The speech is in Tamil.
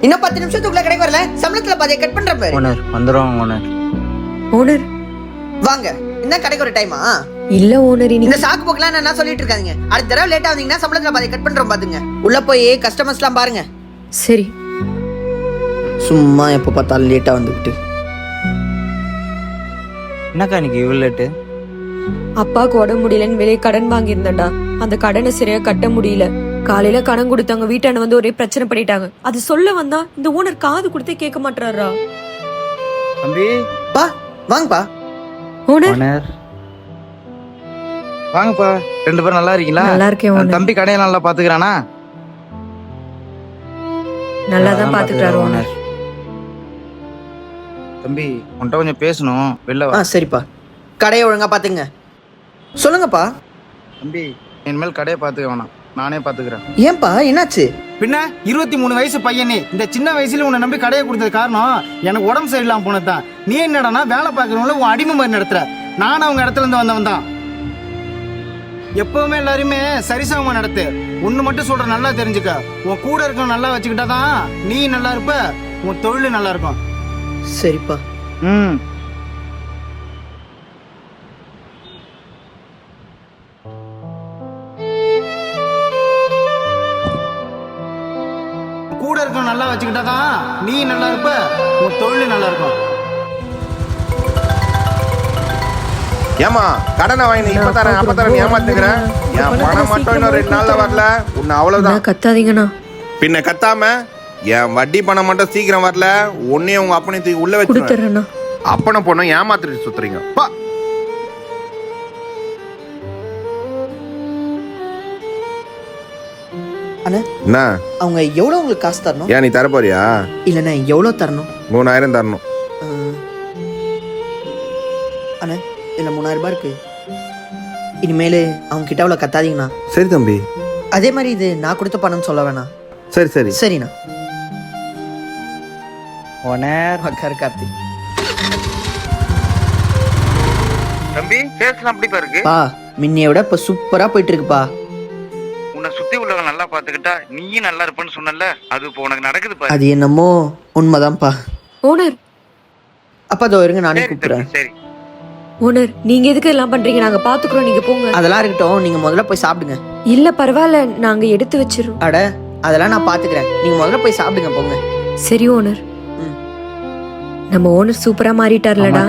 இன்னும் பத்து நிமிஷத்துக்குள்ள கடைக்கு வரல? சம்பளத்துல பாதியை கட் பண்ற பாரு. ஓனர் வந்துடும் ஓனர். ஓனர். வாங்க. என்ன கடைக்கு ஒரு டைமா இல்ல ஓனர் இந்த சாக்கு போக்கெல்லாம் நான் என்ன சொல்லிட்டு இருக்காதீங்க. அடுத்த தடவை லேட்டா வந்தீங்கன்னா சம்பளத்துல பாதியை கட் பண்றோம் பாத்துங்க. உள்ள போய் கஸ்டமர்ஸ் எல்லாம் பாருங்க. சரி. சும்மா எப்ப பார்த்தாலும் லேட்டா வந்துகிட்டு. என்னக்கா இன்னைக்கு இவ்வளோ லேட்டு அப்பாவுக்கு உடம்பு முடியலன்னு வெளியே கடன் வாங்கியிருந்தேன்டா. அந்த கடனை சரியா கட்ட முடியல. காலையில கடன் கொடுத்தவங்க வீட்டாண்ட வந்து ஒரே பிரச்சனை பண்ணிட்டாங்க. அது சொல்ல வந்தா இந்த ஓனர் காது கொடுத்தே கேட்க மாட்டாரா தம்பி பா வாங்கப்பா. ஓனர் ஓனர் வாங்கப்பா ரெண்டு பேரும் நல்லா இருக்கீங்களா? நல்லா இருக்கேன் ஓனர் தம்பி கடையை நல்லா பாத்துக்கிறானா? நல்லா தான் பாத்துக்கிறாரு ஓனர் தம்பி உன்கிட்ட கொஞ்சம் பேசணும். வெளில ஆ வா சரிப்பா. கடையை ஒழுங்கா பாத்துங்க சொல்லுங்கப்பா. தம்பி இனிமேல் கடையை பாத்துக்க வேணாம். நானே பாத்துக்கிறேன். ஏன்பா என்னாச்சு? பின்ன இருபத்தி மூணு வயசு பையனே இந்த சின்ன வயசுல உன்னை நம்பி கடையை கொடுத்தது காரணம் எனக்கு உடம்பு சரியில்லாம போனதுதான். நீ என்னடானா வேலை பார்க்கறவங்கள உன் அடிமை மாதிரி நடத்துற. நானும் அவங்க இடத்துல இருந்து வந்தவன் தான். எப்பவுமே எல்லாருமே சரிசமமா நடத்து. ஒண்ணு மட்டும் சொல்ற நல்லா தெரிஞ்சுக்க. உன் கூட இருக்கவன் நல்லா வச்சுக்கிட்டாதான் நீ நல்லா இருப்ப உன் தொழில் நல்லா இருக்கும். சரிப்பா. ம். இருக்கவன் நல்லா வச்சுக்கிட்டாதான் நீ நல்லா இருப்ப உன் தொழில் நல்லா இருக்கும். ஏமா கடனை வாங்கி இப்ப தரேன் அப்ப தரேன் ஏமாத்துக்கிறேன் என் பணம் மட்டும் இன்னும் ரெண்டு நாள்ல வரல. உன்னை அவ்வளவுதான். கத்தாதீங்கண்ணா. பின்ன கத்தாம என் வட்டி பணம் மட்டும் சீக்கிரம் வரல. உன்னையும் உங்க அப்பனையும் தூக்கி உள்ள வச்சு அப்பனை பொண்ணும் ஏமாத்திட்டு சுத்துறீங்க. பா. அண்ணா என்ன அவங்க எவ்வளவு உங்களுக்கு காசு தரணும்? ஏன் நீ தர போறியா? இல்லைண்ணா எவ்வளவு தரணும்? மூணாயிரம் தரணும். அண்ணா இதுல மூணாயிரம் ரூபாய் இருக்கு. இனிமேல் அவங்க கிட்ட அவ்வளோ கத்தாதீங்கண்ணா. சரி தம்பி. அதே மாதிரி இது நான் கொடுத்த பணம் சொல்ல வேணாம். சரி சரி. சரிண்ணா. ஓனர். உக்காரு கார்த்தி. தம்பி பேசலாம் அப்படிப்பா இருக்கு? பா முன்னைய விட இப்போ சூப்பரா போயிட்டு இருக்குப்பா. சுத்தி உள்ளவங்க நல்லா பாத்துக்கிட்டா நீயும் நல்லா இருப்பேன்னு சொன்னல அது இப்போ உனக்கு நடக்குது பாரு. அது என்னமோ உண்மைதான்ப்பா. ஓனர். அப்பா அதோ இருங்க நானே கூப்பிடுறேன். சரி. ஓனர் நீங்க எதுக்கு எல்லாம் பண்றீங்க? நாங்க பாத்துக்கிறோம் நீங்க போங்க. அதெல்லாம் இருக்கட்டும் நீங்க முதல்ல போய் சாப்பிடுங்க. இல்ல பரவாயில்ல நாங்க எடுத்து வச்சிரோம் அட அதெல்லாம் நான் பாத்துக்கிறேன் நீங்க முதல்ல போய் சாப்பிடுங்க போங்க. சரி ஓனர். நம்ம ஓனர் சூப்பரா மாறிட்டார்லடா.